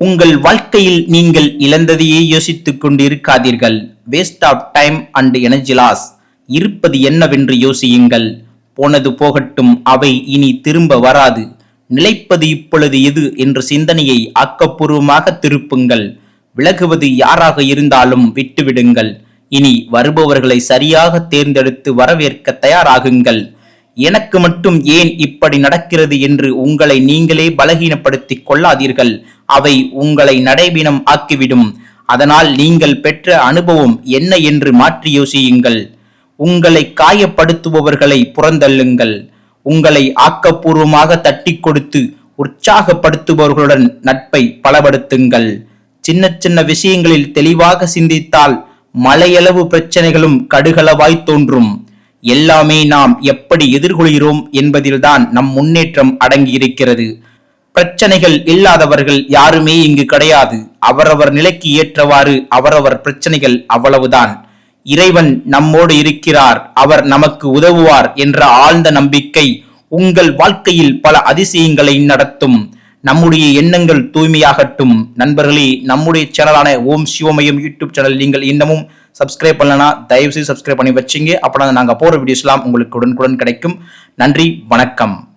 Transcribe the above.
உங்கள் வாழ்க்கையில் நீங்கள் இழந்ததையே யோசித்துக் கொண்டிருக்காதீர்கள். Waste of time and energy loss இருப்பது என்னவென்று யோசியுங்கள். போனது போகட்டும் அவை இனி திரும்ப வராது. நிலைப்பது இப்பொழுது எது என்ற சிந்தனையை ஆக்கப்பூர்வமாக திருப்புங்கள். விலகுவது யாராக இருந்தாலும் விட்டுவிடுங்கள். இனி வருபவர்களை சரியாக தேர்ந்தெடுத்து வரவேற்க தயாராகுங்கள். எனக்கு மட்டும் ஏன் இப்படி நடக்கிறது என்று உங்களை நீங்களே பலகீனப்படுத்திக் கொள்ளாதீர்கள். அவை உங்களை நடைபீனம் ஆக்கிவிடும். அதனால் நீங்கள் பெற்ற அனுபவம் என்ன என்று மாற்றி யோசியுங்கள். உங்களை காயப்படுத்துபவர்களை புறந்தள்ளுங்கள். உங்களை ஆக்கப்பூர்வமாக தட்டி கொடுத்து உற்சாகப்படுத்துபவர்களுடன் நட்பை பலப்படுத்துங்கள். சின்ன சின்ன விஷயங்களில் தெளிவாக சிந்தித்தால் மலையளவு பிரச்சனைகளும் கடுகளவாய் தோன்றும். எல்லாமே நாம் எப்படி எதிர்கொள்கிறோம் என்பதில்தான் நம் முன்னேற்றம் அடங்கியிருக்கிறது. பிரச்சனைகள் இல்லாதவர்கள் யாருமே இங்கு கிடையாது. அவரவர் நிலைக்கு ஏற்றவாறு அவரவர் பிரச்சனைகள் அவ்வளவுதான். இறைவன் நம்மோடு இருக்கிறார். அவர் நமக்கு உதவுவார் என்ற ஆழ்ந்த நம்பிக்கை உங்கள் வாழ்க்கையில் பல அதிசயங்களை நடத்தும். நம்முடைய எண்ணங்கள் தூய்மையாகட்டும். நண்பர்களே நம்முடைய சேனலான ஓம் சிவமயம் யூடியூப் சேனல் நீங்கள் இன்னமும் சப்ஸ்கிரைப் பண்ணலனா தயவுசெய்து சப்ஸ்கிரைப் பண்ணி வச்சிங்க. அப்போ நாங்கள் போகிற வீடியோஸ்லாம் உங்களுக்கு உடனுக்குடன் கிடைக்கும். நன்றி வணக்கம்.